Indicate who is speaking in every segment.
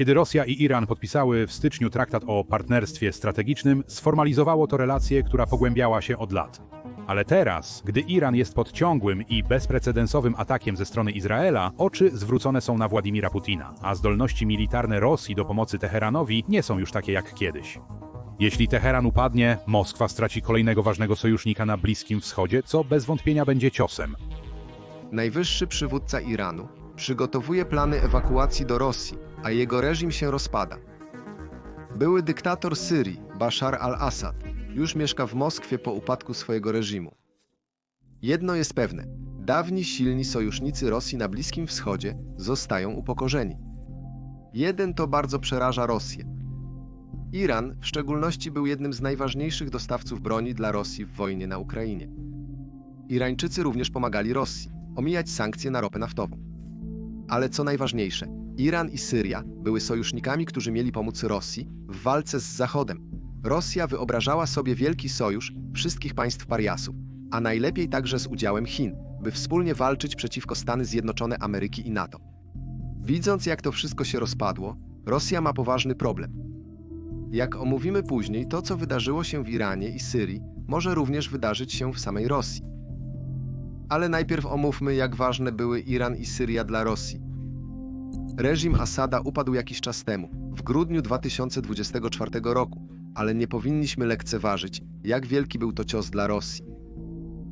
Speaker 1: Kiedy Rosja i Iran podpisały w styczniu traktat o partnerstwie strategicznym, sformalizowało to relację, która pogłębiała się od lat. Ale teraz, gdy Iran jest pod ciągłym i bezprecedensowym atakiem ze strony Izraela, oczy zwrócone są na Władimira Putina, a zdolności militarne Rosji do pomocy Teheranowi nie są już takie jak kiedyś. Jeśli Teheran upadnie, Moskwa straci kolejnego ważnego sojusznika na Bliskim Wschodzie, co bez wątpienia będzie ciosem.
Speaker 2: Najwyższy przywódca Iranu przygotowuje plany ewakuacji do Rosji, a jego reżim się rozpada. Były dyktator Syrii, Bashar al-Assad, już mieszka w Moskwie po upadku swojego reżimu. Jedno jest pewne: dawni silni sojusznicy Rosji na Bliskim Wschodzie zostają upokorzeni. Jeden to bardzo przeraża Rosję. Iran w szczególności był jednym z najważniejszych dostawców broni dla Rosji w wojnie na Ukrainie. Irańczycy również pomagali Rosji omijać sankcje na ropę naftową. Ale co najważniejsze, Iran i Syria były sojusznikami, którzy mieli pomóc Rosji w walce z Zachodem. Rosja wyobrażała sobie wielki sojusz wszystkich państw pariasów, a najlepiej także z udziałem Chin, by wspólnie walczyć przeciwko Stany Zjednoczone Ameryki i NATO. Widząc, jak to wszystko się rozpadło, Rosja ma poważny problem. Jak omówimy później, to co wydarzyło się w Iranie i Syrii, może również wydarzyć się w samej Rosji. Ale najpierw omówmy, jak ważne były Iran i Syria dla Rosji. Reżim Asada upadł jakiś czas temu, w grudniu 2024 roku, ale nie powinniśmy lekceważyć, jak wielki był to cios dla Rosji.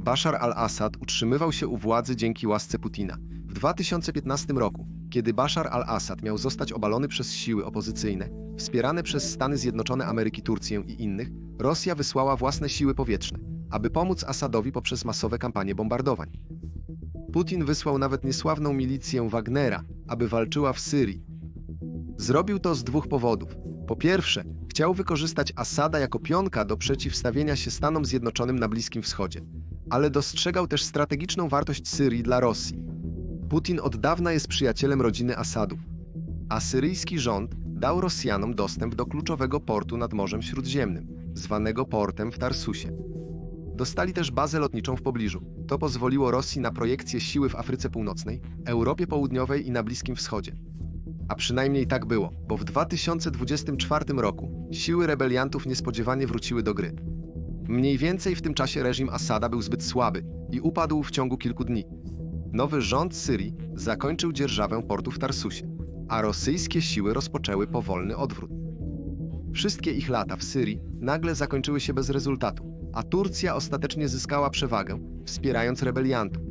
Speaker 2: Bashar al-Assad utrzymywał się u władzy dzięki łasce Putina. W 2015 roku, kiedy Bashar al-Assad miał zostać obalony przez siły opozycyjne, wspierane przez Stany Zjednoczone Ameryki, Turcję i innych, Rosja wysłała własne siły powietrzne, aby pomóc Asadowi poprzez masowe kampanie bombardowań. Putin wysłał nawet niesławną milicję Wagnera, aby walczyła w Syrii. Zrobił to z dwóch powodów. Po pierwsze, chciał wykorzystać Asada jako pionka do przeciwstawienia się Stanom Zjednoczonym na Bliskim Wschodzie, ale dostrzegał też strategiczną wartość Syrii dla Rosji. Putin od dawna jest przyjacielem rodziny Asadów, a syryjski rząd dał Rosjanom dostęp do kluczowego portu nad Morzem Śródziemnym, zwanego portem w Tarsusie. Dostali też bazę lotniczą w pobliżu. To pozwoliło Rosji na projekcję siły w Afryce Północnej, Europie Południowej i na Bliskim Wschodzie. A przynajmniej tak było, bo w 2024 roku siły rebeliantów niespodziewanie wróciły do gry. Mniej więcej w tym czasie reżim Asada był zbyt słaby i upadł w ciągu kilku dni. Nowy rząd Syrii zakończył dzierżawę portu w Tarsusie, a rosyjskie siły rozpoczęły powolny odwrót. Wszystkie ich lata w Syrii nagle zakończyły się bez rezultatu, a Turcja ostatecznie zyskała przewagę, wspierając rebeliantów.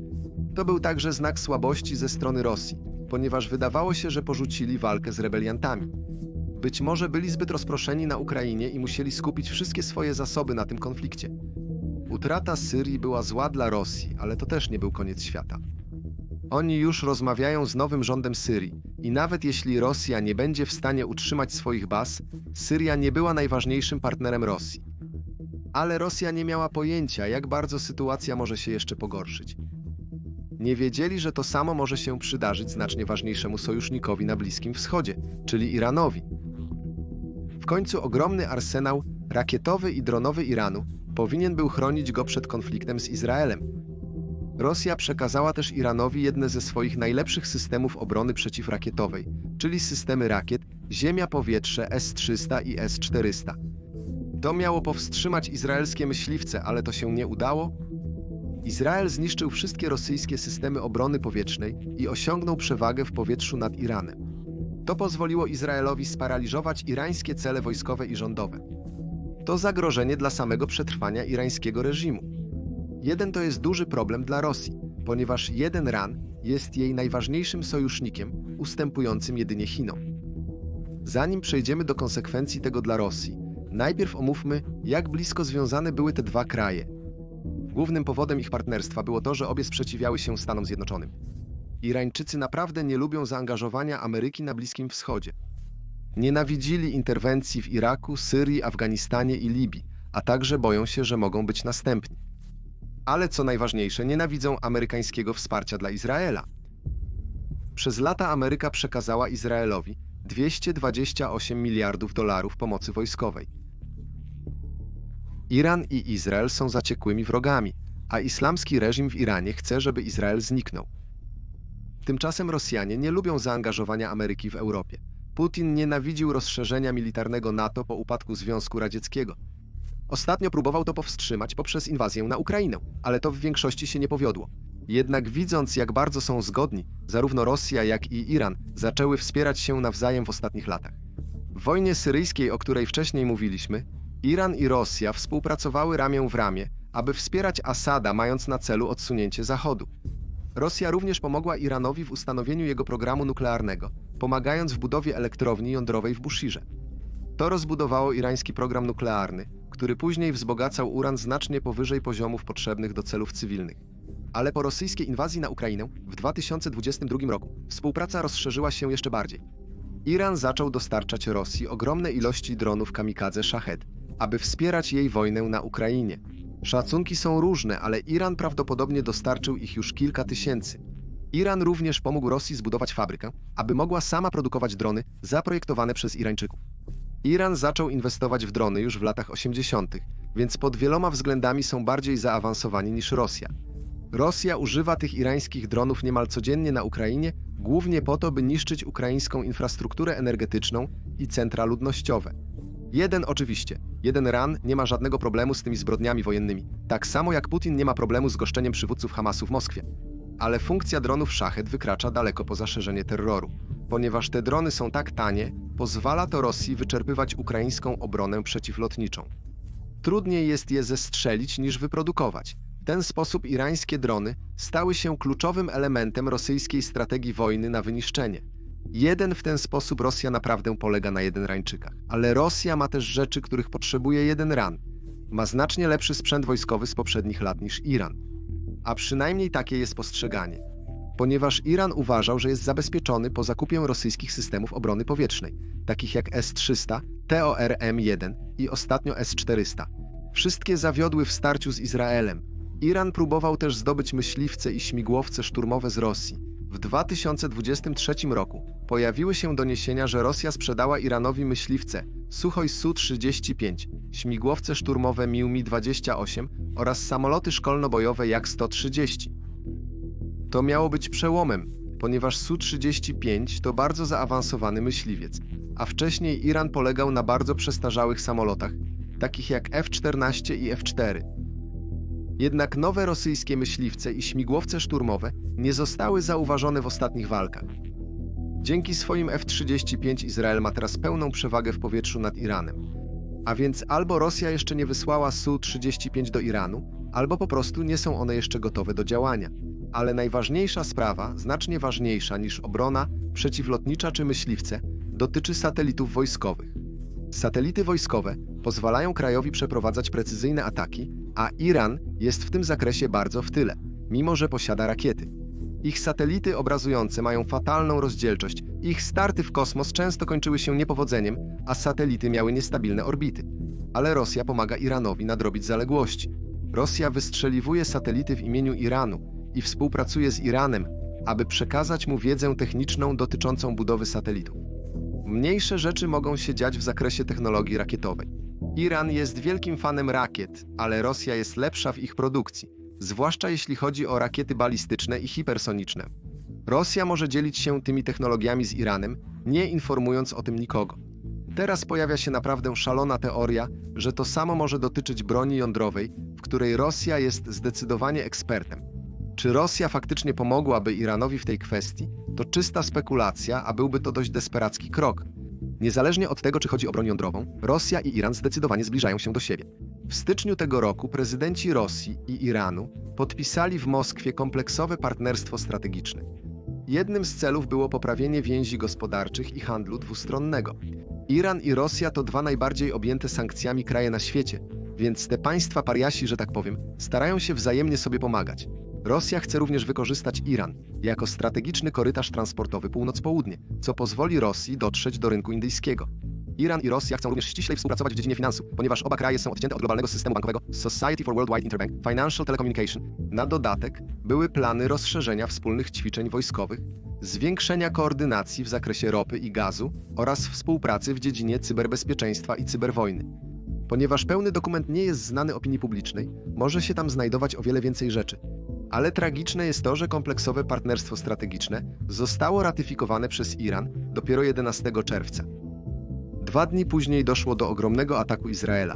Speaker 2: To był także znak słabości ze strony Rosji, ponieważ wydawało się, że porzucili walkę z rebeliantami. Być może byli zbyt rozproszeni na Ukrainie i musieli skupić wszystkie swoje zasoby na tym konflikcie. Utrata Syrii była zła dla Rosji, ale to też nie był koniec świata. Oni już rozmawiają z nowym rządem Syrii i nawet jeśli Rosja nie będzie w stanie utrzymać swoich baz, Syria nie była najważniejszym partnerem Rosji. Ale Rosja nie miała pojęcia, jak bardzo sytuacja może się jeszcze pogorszyć. Nie wiedzieli, że to samo może się przydarzyć znacznie ważniejszemu sojusznikowi na Bliskim Wschodzie, czyli Iranowi. W końcu ogromny arsenał rakietowy i dronowy Iranu powinien był chronić go przed konfliktem z Izraelem. Rosja przekazała też Iranowi jedne ze swoich najlepszych systemów obrony przeciwrakietowej, czyli systemy rakiet Ziemia-Powietrze S-300 i S-400. To miało powstrzymać izraelskie myśliwce, ale to się nie udało. Izrael zniszczył wszystkie rosyjskie systemy obrony powietrznej i osiągnął przewagę w powietrzu nad Iranem. To pozwoliło Izraelowi sparaliżować irańskie cele wojskowe i rządowe. To zagrożenie dla samego przetrwania irańskiego reżimu. Jeden to jest duży problem dla Rosji, ponieważ jeden ran jest jej najważniejszym sojusznikiem, ustępującym jedynie Chinom. Zanim przejdziemy do konsekwencji tego dla Rosji, najpierw omówmy, jak blisko związane były te dwa kraje. Głównym powodem ich partnerstwa było to, że obie sprzeciwiały się Stanom Zjednoczonym. Irańczycy naprawdę nie lubią zaangażowania Ameryki na Bliskim Wschodzie. Nienawidzili interwencji w Iraku, Syrii, Afganistanie i Libii, a także boją się, że mogą być następni. Ale co najważniejsze, nienawidzą amerykańskiego wsparcia dla Izraela. Przez lata Ameryka przekazała Izraelowi 228 miliardów dolarów pomocy wojskowej. Iran i Izrael są zaciekłymi wrogami, a islamski reżim w Iranie chce, żeby Izrael zniknął. Tymczasem Rosjanie nie lubią zaangażowania Ameryki w Europie. Putin nienawidził rozszerzenia militarnego NATO po upadku Związku Radzieckiego. Ostatnio próbował to powstrzymać poprzez inwazję na Ukrainę, ale to w większości się nie powiodło. Jednak widząc, jak bardzo są zgodni, zarówno Rosja, jak i Iran zaczęły wspierać się nawzajem w ostatnich latach. W wojnie syryjskiej, o której wcześniej mówiliśmy, Iran i Rosja współpracowały ramię w ramię, aby wspierać Asada, mając na celu odsunięcie Zachodu. Rosja również pomogła Iranowi w ustanowieniu jego programu nuklearnego, pomagając w budowie elektrowni jądrowej w Bushirze. To rozbudowało irański program nuklearny, który później wzbogacał uran znacznie powyżej poziomów potrzebnych do celów cywilnych. Ale po rosyjskiej inwazji na Ukrainę w 2022 roku współpraca rozszerzyła się jeszcze bardziej. Iran zaczął dostarczać Rosji ogromne ilości dronów kamikadze Shahed, aby wspierać jej wojnę na Ukrainie. Szacunki są różne, ale Iran prawdopodobnie dostarczył ich już kilka tysięcy. Iran również pomógł Rosji zbudować fabrykę, aby mogła sama produkować drony zaprojektowane przez Irańczyków. Iran zaczął inwestować w drony już w latach 80., więc pod wieloma względami są bardziej zaawansowani niż Rosja. Rosja używa tych irańskich dronów niemal codziennie na Ukrainie, głównie po to, by niszczyć ukraińską infrastrukturę energetyczną i centra ludnościowe. Jeden oczywiście, jeden ran nie ma żadnego problemu z tymi zbrodniami wojennymi, tak samo jak Putin nie ma problemu z goszczeniem przywódców Hamasu w Moskwie. Ale funkcja dronów Szachet wykracza daleko poza szerzenie terroru. Ponieważ te drony są tak tanie, pozwala to Rosji wyczerpywać ukraińską obronę przeciwlotniczą. Trudniej jest je zestrzelić niż wyprodukować. Ten sposób irańskie drony stały się kluczowym elementem rosyjskiej strategii wojny na wyniszczenie. Jeden w ten sposób Rosja naprawdę polega na jeden Rańczykach. Ale Rosja ma też rzeczy, których potrzebuje jeden ran. Ma znacznie lepszy sprzęt wojskowy z poprzednich lat niż Iran. A przynajmniej takie jest postrzeganie. Ponieważ Iran uważał, że jest zabezpieczony po zakupie rosyjskich systemów obrony powietrznej, takich jak S-300, TOR-M1 i ostatnio S-400. Wszystkie zawiodły w starciu z Izraelem. Iran próbował też zdobyć myśliwce i śmigłowce szturmowe z Rosji. W 2023 roku pojawiły się doniesienia, że Rosja sprzedała Iranowi myśliwce Suchoj Su-35, śmigłowce szturmowe Miumi-28 oraz samoloty szkolno-bojowe Jak-130. To miało być przełomem, ponieważ Su-35 to bardzo zaawansowany myśliwiec, a wcześniej Iran polegał na bardzo przestarzałych samolotach, takich jak F-14 i F-4. Jednak nowe rosyjskie myśliwce i śmigłowce szturmowe nie zostały zauważone w ostatnich walkach. Dzięki swoim F-35 Izrael ma teraz pełną przewagę w powietrzu nad Iranem. A więc albo Rosja jeszcze nie wysłała Su-35 do Iranu, albo po prostu nie są one jeszcze gotowe do działania. Ale najważniejsza sprawa, znacznie ważniejsza niż obrona, przeciwlotnicza czy myśliwce, dotyczy satelitów wojskowych. Satelity wojskowe pozwalają krajowi przeprowadzać precyzyjne ataki, a Iran jest w tym zakresie bardzo w tyle, mimo że posiada rakiety. Ich satelity obrazujące mają fatalną rozdzielczość, ich starty w kosmos często kończyły się niepowodzeniem, a satelity miały niestabilne orbity. Ale Rosja pomaga Iranowi nadrobić zaległości. Rosja wystrzeliwuje satelity w imieniu Iranu i współpracuje z Iranem, aby przekazać mu wiedzę techniczną dotyczącą budowy satelitów. Mniejsze rzeczy mogą się dziać w zakresie technologii rakietowej. Iran jest wielkim fanem rakiet, ale Rosja jest lepsza w ich produkcji, zwłaszcza jeśli chodzi o rakiety balistyczne i hipersoniczne. Rosja może dzielić się tymi technologiami z Iranem, nie informując o tym nikogo. Teraz pojawia się naprawdę szalona teoria, że to samo może dotyczyć broni jądrowej, w której Rosja jest zdecydowanie ekspertem. Czy Rosja faktycznie pomogłaby Iranowi w tej kwestii, to czysta spekulacja, a byłby to dość desperacki krok. Niezależnie od tego, czy chodzi o broń jądrową, Rosja i Iran zdecydowanie zbliżają się do siebie. W styczniu tego roku prezydenci Rosji i Iranu podpisali w Moskwie kompleksowe partnerstwo strategiczne. Jednym z celów było poprawienie więzi gospodarczych i handlu dwustronnego. Iran i Rosja to dwa najbardziej objęte sankcjami kraje na świecie, więc te państwa pariasi, że tak powiem, starają się wzajemnie sobie pomagać. Rosja chce również wykorzystać Iran jako strategiczny korytarz transportowy północ-południe, co pozwoli Rosji dotrzeć do rynku indyjskiego. Iran i Rosja chcą również ściślej współpracować w dziedzinie finansów, ponieważ oba kraje są odcięte od globalnego systemu bankowego Society for Worldwide Interbank Financial Telecommunication. Na dodatek były plany rozszerzenia wspólnych ćwiczeń wojskowych, zwiększenia koordynacji w zakresie ropy i gazu oraz współpracy w dziedzinie cyberbezpieczeństwa i cyberwojny. Ponieważ pełny dokument nie jest znany opinii publicznej, może się tam znajdować o wiele więcej rzeczy. Ale tragiczne jest to, że kompleksowe partnerstwo strategiczne zostało ratyfikowane przez Iran dopiero 11 czerwca. Dwa dni później doszło do ogromnego ataku Izraela.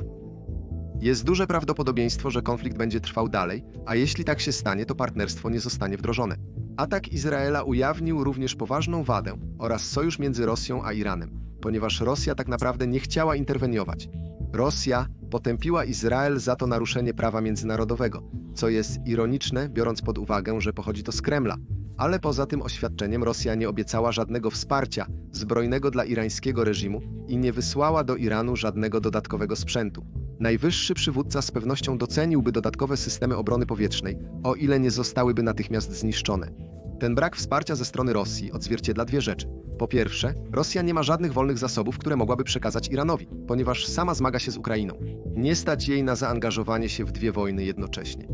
Speaker 2: Jest duże prawdopodobieństwo, że konflikt będzie trwał dalej, a jeśli tak się stanie, to partnerstwo nie zostanie wdrożone. Atak Izraela ujawnił również poważną wadę oraz sojusz między Rosją a Iranem, ponieważ Rosja tak naprawdę nie chciała interweniować. Rosja potępiła Izrael za to naruszenie prawa międzynarodowego, co jest ironiczne, biorąc pod uwagę, że pochodzi to z Kremla. Ale poza tym oświadczeniem Rosja nie obiecała żadnego wsparcia zbrojnego dla irańskiego reżimu i nie wysłała do Iranu żadnego dodatkowego sprzętu. Najwyższy przywódca z pewnością doceniłby dodatkowe systemy obrony powietrznej, o ile nie zostałyby natychmiast zniszczone. Ten brak wsparcia ze strony Rosji odzwierciedla dwie rzeczy. Po pierwsze, Rosja nie ma żadnych wolnych zasobów, które mogłaby przekazać Iranowi, ponieważ sama zmaga się z Ukrainą. Nie stać jej na zaangażowanie się w dwie wojny jednocześnie.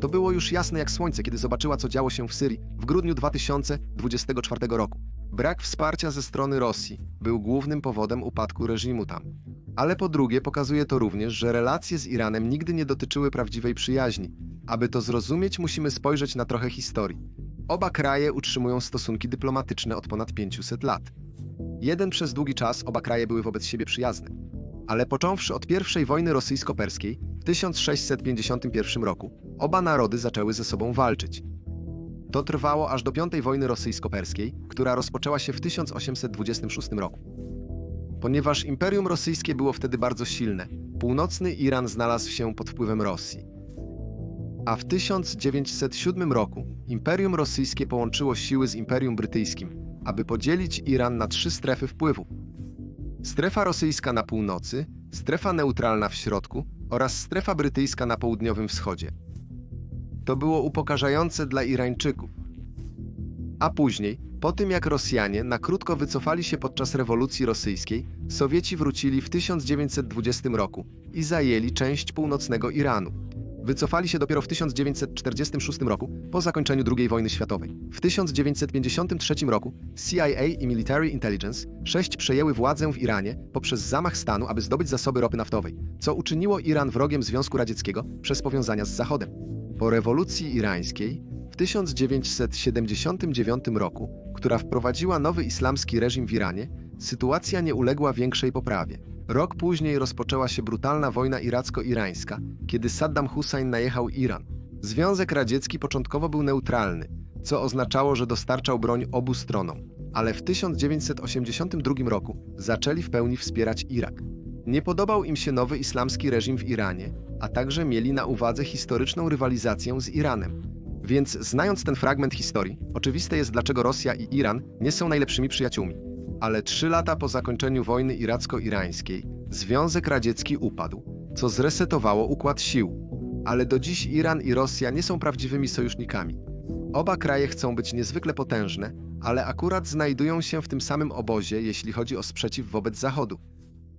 Speaker 2: To było już jasne jak słońce, kiedy zobaczyła, co działo się w Syrii w grudniu 2024 roku. Brak wsparcia ze strony Rosji był głównym powodem upadku reżimu tam. Ale po drugie, pokazuje to również, że relacje z Iranem nigdy nie dotyczyły prawdziwej przyjaźni. Aby to zrozumieć, musimy spojrzeć na trochę historii. Oba kraje utrzymują stosunki dyplomatyczne od ponad 500 lat. Jeden przez długi czas oba kraje były wobec siebie przyjazne. Ale począwszy od I wojny rosyjsko-perskiej w 1651 roku, oba narody zaczęły ze sobą walczyć. To trwało aż do V wojny rosyjsko-perskiej, która rozpoczęła się w 1826 roku. Ponieważ Imperium Rosyjskie było wtedy bardzo silne, północny Iran znalazł się pod wpływem Rosji. A w 1907 roku Imperium Rosyjskie połączyło siły z Imperium Brytyjskim, aby podzielić Iran na trzy strefy wpływu. Strefa rosyjska na północy, strefa neutralna w środku oraz strefa brytyjska na południowym wschodzie. To było upokarzające dla Irańczyków. A później, po tym jak Rosjanie na krótko wycofali się podczas rewolucji rosyjskiej, Sowieci wrócili w 1920 roku i zajęli część północnego Iranu. Wycofali się dopiero w 1946 roku, po zakończeniu II wojny światowej. W 1953 roku CIA i Military Intelligence 6 przejęły władzę w Iranie poprzez zamach stanu, aby zdobyć zasoby ropy naftowej, co uczyniło Iran wrogiem Związku Radzieckiego przez powiązania z Zachodem. Po rewolucji irańskiej w 1979 roku, która wprowadziła nowy islamski reżim w Iranie, sytuacja nie uległa większej poprawie. Rok później rozpoczęła się brutalna wojna iracko-irańska, kiedy Saddam Hussein najechał Iran. Związek Radziecki początkowo był neutralny, co oznaczało, że dostarczał broń obu stronom, ale w 1982 roku zaczęli w pełni wspierać Irak. Nie podobał im się nowy islamski reżim w Iranie, a także mieli na uwadze historyczną rywalizację z Iranem. Więc znając ten fragment historii, oczywiste jest, dlaczego Rosja i Iran nie są najlepszymi przyjaciółmi. Ale trzy lata po zakończeniu wojny iracko-irańskiej Związek Radziecki upadł, co zresetowało układ sił. Ale do dziś Iran i Rosja nie są prawdziwymi sojusznikami. Oba kraje chcą być niezwykle potężne, ale akurat znajdują się w tym samym obozie, jeśli chodzi o sprzeciw wobec Zachodu.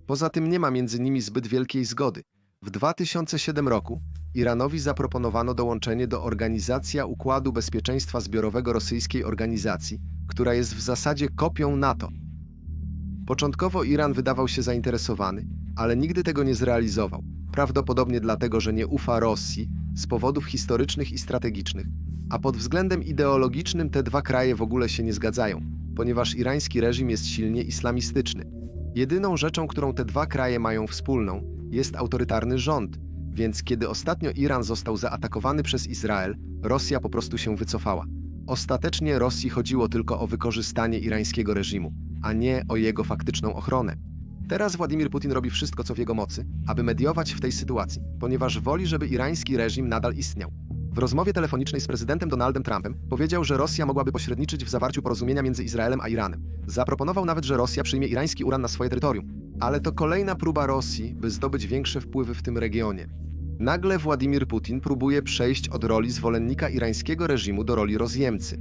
Speaker 2: Poza tym nie ma między nimi zbyt wielkiej zgody. W 2007 roku Iranowi zaproponowano dołączenie do Organizacja Układu Bezpieczeństwa Zbiorowego rosyjskiej organizacji, która jest w zasadzie kopią NATO. Początkowo Iran wydawał się zainteresowany, ale nigdy tego nie zrealizował. Prawdopodobnie dlatego, że nie ufa Rosji z powodów historycznych i strategicznych, a pod względem ideologicznym te dwa kraje w ogóle się nie zgadzają, ponieważ irański reżim jest silnie islamistyczny. Jedyną rzeczą, którą te dwa kraje mają wspólną, jest autorytarny rząd, więc kiedy ostatnio Iran został zaatakowany przez Izrael, Rosja po prostu się wycofała. Ostatecznie Rosji chodziło tylko o wykorzystanie irańskiego reżimu, a nie o jego faktyczną ochronę. Teraz Władimir Putin robi wszystko, co w jego mocy, aby mediować w tej sytuacji, ponieważ woli, żeby irański reżim nadal istniał. W rozmowie telefonicznej z prezydentem Donaldem Trumpem powiedział, że Rosja mogłaby pośredniczyć w zawarciu porozumienia między Izraelem a Iranem. Zaproponował nawet, że Rosja przyjmie irański uran na swoje terytorium. Ale to kolejna próba Rosji, by zdobyć większe wpływy w tym regionie. Nagle Władimir Putin próbuje przejść od roli zwolennika irańskiego reżimu do roli rozjemcy.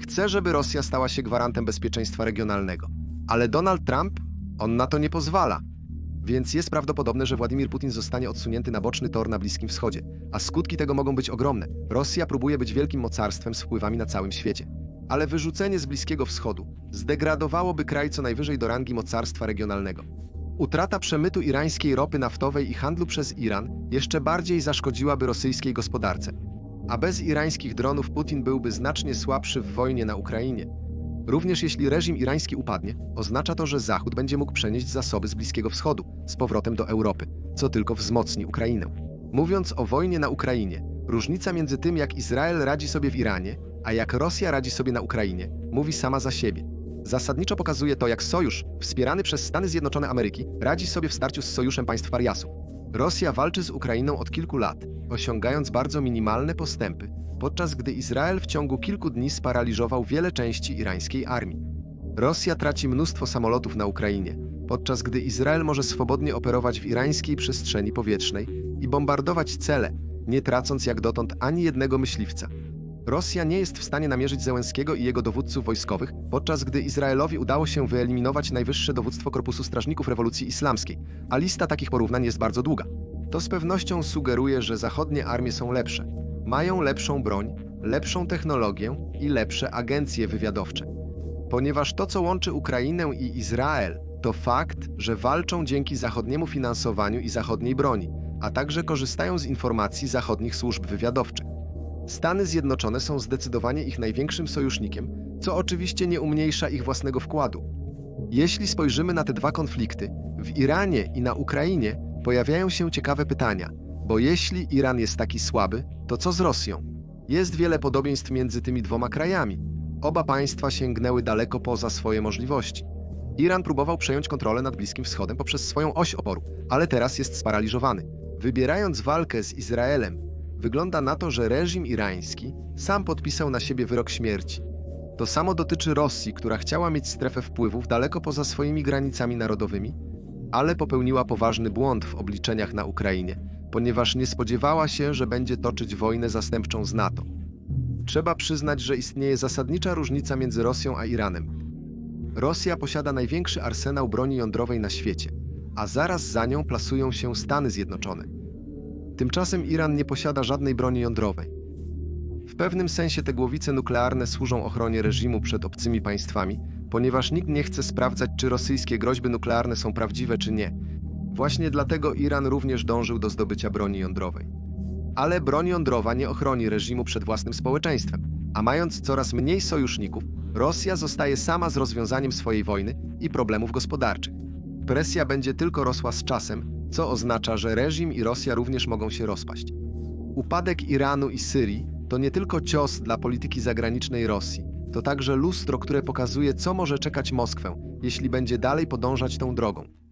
Speaker 2: Chce, żeby Rosja stała się gwarantem bezpieczeństwa regionalnego. Ale Donald Trump, on na to nie pozwala. Więc jest prawdopodobne, że Władimir Putin zostanie odsunięty na boczny tor na Bliskim Wschodzie, a skutki tego mogą być ogromne. Rosja próbuje być wielkim mocarstwem z wpływami na całym świecie. Ale wyrzucenie z Bliskiego Wschodu zdegradowałoby kraj co najwyżej do rangi mocarstwa regionalnego. Utrata przemytu irańskiej ropy naftowej i handlu przez Iran jeszcze bardziej zaszkodziłaby rosyjskiej gospodarce. A bez irańskich dronów Putin byłby znacznie słabszy w wojnie na Ukrainie. Również jeśli reżim irański upadnie, oznacza to, że Zachód będzie mógł przenieść zasoby z Bliskiego Wschodu z powrotem do Europy, co tylko wzmocni Ukrainę. Mówiąc o wojnie na Ukrainie, różnica między tym, jak Izrael radzi sobie w Iranie, a jak Rosja radzi sobie na Ukrainie, mówi sama za siebie. Zasadniczo pokazuje to, jak sojusz, wspierany przez Stany Zjednoczone Ameryki, radzi sobie w starciu z sojuszem państw wariasów. Rosja walczy z Ukrainą od kilku lat, osiągając bardzo minimalne postępy, podczas gdy Izrael w ciągu kilku dni sparaliżował wiele części irańskiej armii. Rosja traci mnóstwo samolotów na Ukrainie, podczas gdy Izrael może swobodnie operować w irańskiej przestrzeni powietrznej i bombardować cele, nie tracąc jak dotąd ani jednego myśliwca. Rosja nie jest w stanie namierzyć Zełenskiego i jego dowódców wojskowych, podczas gdy Izraelowi udało się wyeliminować najwyższe dowództwo Korpusu Strażników Rewolucji Islamskiej, a lista takich porównań jest bardzo długa. To z pewnością sugeruje, że zachodnie armie są lepsze, mają lepszą broń, lepszą technologię i lepsze agencje wywiadowcze. Ponieważ to, co łączy Ukrainę i Izrael, to fakt, że walczą dzięki zachodniemu finansowaniu i zachodniej broni, a także korzystają z informacji zachodnich służb wywiadowczych. Stany Zjednoczone są zdecydowanie ich największym sojusznikiem, co oczywiście nie umniejsza ich własnego wkładu. Jeśli spojrzymy na te dwa konflikty, w Iranie i na Ukrainie pojawiają się ciekawe pytania, bo jeśli Iran jest taki słaby, to co z Rosją? Jest wiele podobieństw między tymi dwoma krajami. Oba państwa sięgnęły daleko poza swoje możliwości. Iran próbował przejąć kontrolę nad Bliskim Wschodem poprzez swoją oś oporu, ale teraz jest sparaliżowany. Wybierając walkę z Izraelem, wygląda na to, że reżim irański sam podpisał na siebie wyrok śmierci. To samo dotyczy Rosji, która chciała mieć strefę wpływów daleko poza swoimi granicami narodowymi, ale popełniła poważny błąd w obliczeniach na Ukrainie, ponieważ nie spodziewała się, że będzie toczyć wojnę zastępczą z NATO. Trzeba przyznać, że istnieje zasadnicza różnica między Rosją a Iranem. Rosja posiada największy arsenał broni jądrowej na świecie, a zaraz za nią plasują się Stany Zjednoczone. Tymczasem Iran nie posiada żadnej broni jądrowej. W pewnym sensie te głowice nuklearne służą ochronie reżimu przed obcymi państwami, ponieważ nikt nie chce sprawdzać, czy rosyjskie groźby nuklearne są prawdziwe, czy nie. Właśnie dlatego Iran również dążył do zdobycia broni jądrowej. Ale broń jądrowa nie ochroni reżimu przed własnym społeczeństwem, a mając coraz mniej sojuszników, Rosja zostaje sama z rozwiązaniem swojej wojny i problemów gospodarczych. Presja będzie tylko rosła z czasem, co oznacza, że reżim i Rosja również mogą się rozpaść. Upadek Iranu i Syrii to nie tylko cios dla polityki zagranicznej Rosji, to także lustro, które pokazuje, co może czekać Moskwę, jeśli będzie dalej podążać tą drogą.